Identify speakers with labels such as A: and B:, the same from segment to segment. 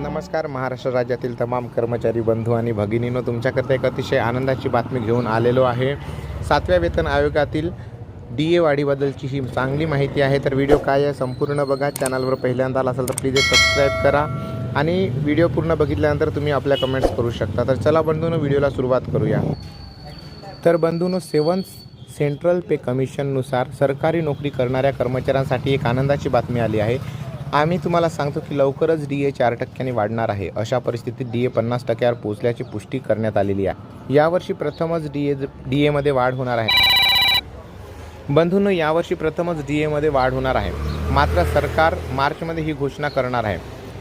A: नमस्कार महाराष्ट्र राज्यातील तमाम कर्मचारी बंधू आणि भगिनींनो तुमच्याकरता एक अतिशय आनंदाची बातमी घेऊन आलेलो आहे. सातव्या वेतन आयोगातील डी ए वाढीबद्दलची ही चांगली माहिती आहे तर व्हिडिओ काय आहे संपूर्ण बघा. चॅनलवर पहिल्यांदा आला असेल तर प्लीज सबस्क्राईब करा आणि व्हिडिओ पूर्ण बघितल्यानंतर तुम्ही आपल्या कमेंट्स करू शकता. तर चला बंधूंनो व्हिडिओला सुरुवात करूया. तर बंधूंनो सेवन सेंट्रल पे कमिशननुसार सरकारी नोकरी करणाऱ्या कर्मचाऱ्यांसाठी एक आनंदाची बातमी आली आहे. आम्ही तुम्हाला सांगतो की लवकरच डी ए चार टक्क्यांनी वाढणार आहे. अशा परिस्थितीत डी ए पन्नास टक्क्यावर पोहोचल्याची पुष्टी करण्यात आलेली आहे. यावर्षी प्रथमच डी ए डी एमध्ये वाढ होणार आहे. बंधूंनो यावर्षी प्रथमच डी एमध्ये वाढ होणार आहे. मात्र सरकार मार्चमध्ये ही घोषणा करणार आहे.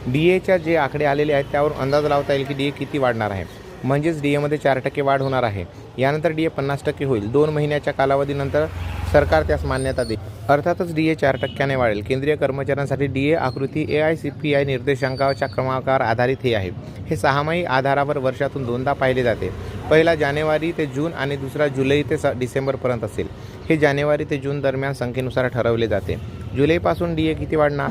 A: डी एच्या जे आकडे आलेले आहेत त्यावर अंदाज लावता येईल की डी ए किती वाढणार आहे. म्हणजेच डी एमध्ये चार टक्के वाढ होणार आहे. यानंतर डी ए पन्नास टक्के होईल. दोन महिन्याच्या कालावधीनंतर सरकार त्यास मान्यता देईल. अर्थातच डी ए चार टक्क्याने वाढेल. केंद्रीय कर्मचाऱ्यांसाठी डी ए आकृती A I C P I निर्देशांकाच्या क्रमांकावर आधारित हे आहे. हे सहामाही आधारावर वर्षातून दोनदा पाहिले जाते. पहिला जानेवारी ते जून आणि दुसरा जुलै ते स डिसेंबरपर्यंत असेल. हे जानेवारी ते जून दरम्यान संख्येनुसार ठरवले जाते. जुलैपासून डी ए किती वाढणार?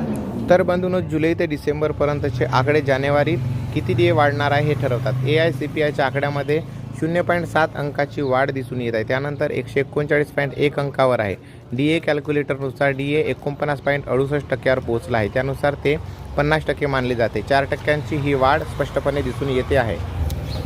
A: तर बंधूनच जुलै ते डिसेंबरपर्यंतचे आकडे जानेवारीत किती डी ए वाढणार आहे हे ठरवतात. ए आय सी पी आयच्या आकड्यामध्ये शून्य पॉईंट सात अंकाची वाढ दिसून येत आहे. त्यानंतर एकशे एकोणचाळीस पॉईंट एक अंकावर आहे. डी ए कॅल्क्युलेटरनुसार डी ए एकोणपन्नास पॉईंट अडुसष्ट टक्क्यावर पोहोचला आहे. त्यानुसार ते पन्नास टक्के मानले जाते. चार टक्क्यांची ही वाढ स्पष्टपणे दिसून येते आहे.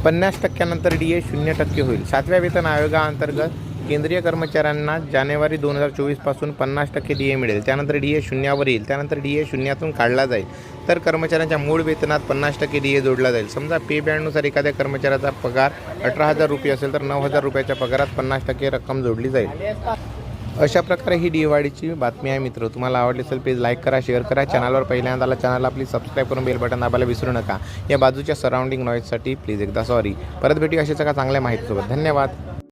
A: पन्नास टक्क्यानंतर डी ए शून्य टक्के होईल. सातव्या वेतन आयोगाअंतर्गत केंद्रीय कर्मचाऱ्यांना जानेवारी दोन हजार चोवीसपासून पन्नास टक्के डी ए मिळेल. त्यानंतर डी ए शून्यावर येईल. त्यानंतर डी ए शून्यातून काढला जाईल. तर कर्मचाऱ्यांच्या मूळ वेतनात पन्नास टक्के डी ए जोडला जाईल. समजा पे बँडनुसार एखाद्या कर्मचाऱ्याचा पगार अठरा हजार रुपये असेल तर नऊ हजार रुपयाच्या पगारात पन्नास टक्के रक्कम जोडली जाईल. अशा प्रकारे ही दिवाळीची बातमी आहे मित्र. तुम्हाला आवडली असेल प्लीज लाईक करा शेअर करा. चॅनलवर पहिल्यांदा आला चॅनलला प्लीज सबस्क्राईब करून बेल बटन दाबायला विसरू नका. या बाजूच्या सराउंडिंग नॉईजसाठी प्लीज एकदा सॉरी परत भेटी अशाच एका चांगल्या माहितीसोबत. धन्यवाद.